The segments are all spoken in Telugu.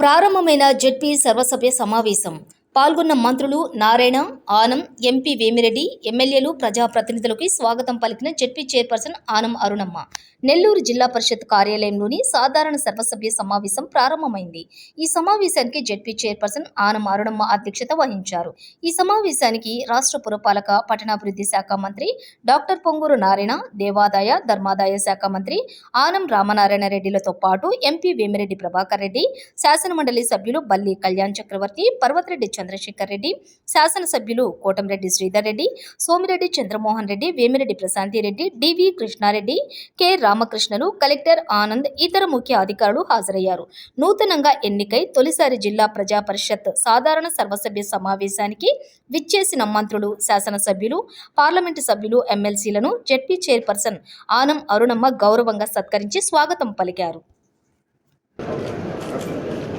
ప్రారంభమైన జెడ్పీ సర్వసభ్య సమావేశం. పాల్గొన్న మంత్రులు నారాయణ ఆనం ఎంపీ వేమిరెడ్డి ఎమ్మెల్యేలు ప్రజాప్రతినిధులకి స్వాగతం పలికిన జెడ్పీ చైర్పర్సన్ ఆనం అరుణమ్మ. నెల్లూరు జిల్లా పరిషత్ కార్యాలయంలోని సాధారణ సర్వసభ్య సమావేశం ప్రారంభమైంది. ఈ సమావేశానికి జెడ్పీ చైర్పర్సన్ ఆనం అరుణమ్మ అధ్యక్షత వహించారు. ఈ సమావేశానికి రాష్ట్ర పురపాలక పట్టణాభివృద్ధి శాఖ మంత్రి డాక్టర్ పొంగూరు నారాయణ దేవాదాయ ధర్మాదాయ శాఖ మంత్రి ఆనం రామనారాయణ రెడ్డిలతో పాటు ఎంపీ వేమిరెడ్డి ప్రభాకర్ రెడ్డి శాసనమండలి సభ్యులు బల్లి కళ్యాణ్ చక్రవర్తి పర్వతరెడ్డి చంద్రశేఖర్ రెడ్డి శాసనసభ్యులు కోటంరెడ్డి శ్రీధర్ రెడ్డి సోమిరెడ్డి చంద్రమోహన్ రెడ్డి వేమిరెడ్డి ప్రశాంతి రెడ్డి డివి కృష్ణారెడ్డి కె రామకృష్ణలు కలెక్టర్ ఆనంద్ ఇతర ముఖ్య అధికారులు హాజరయ్యారు. నూతనంగా ఎన్నికై తొలిసారి జిల్లా ప్రజా పరిషత్ సాధారణ సర్వసభ్య సమావేశానికి విచ్చేసిన మంత్రులు శాసనసభ్యులు పార్లమెంటు సభ్యులు ఎమ్మెల్సీలను జెడ్పీ చైర్పర్సన్ ఆనం అరుణమ్మ గౌరవంగా సత్కరించి స్వాగతం పలికారు.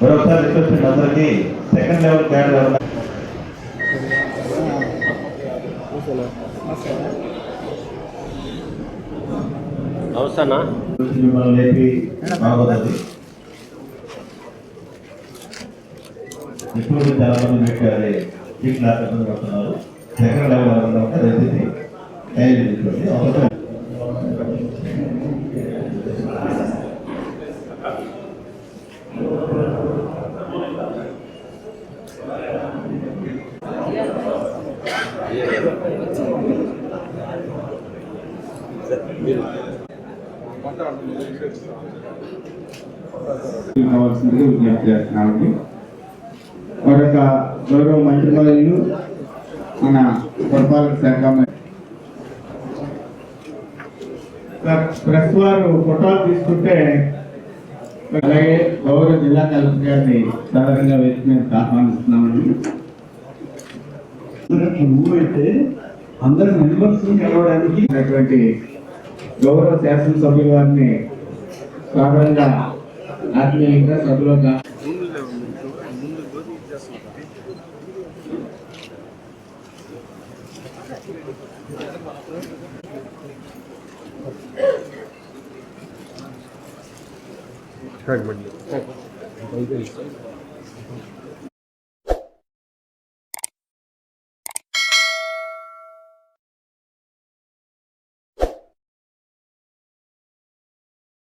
మరొకసారి రిక్వెస్ట్ అందరికీ సెకండ్ లెవెల్ క్యాడర్ అవసరనా వచ్చి మిమ్మల్ని లేపి బాగోదండి మీకు అది లాక్ పడుతున్నారు. సెకండ్ లెవెల్ కావాల్సిందిగా విజ్ఞప్తి చేస్తున్నామండి మరొక గౌరవ మంత్రివర్యులు మన పురపాలక శాఖ ప్రెస్ వారు ఫోటోలు తీసుకుంటే అలాగే గౌరవ జిల్లా కలెక్టర్ గారిని సాధారణంగా వేసి మేము ఆహ్వానిస్తున్నామండి. నువ్వు అయితే అందరి మెంబర్స్ కలవడానికి ఉన్నటువంటి గౌరవ శాసనసభ్యుల వారిని సాధారణంగా ఆత్మీయంగా как бы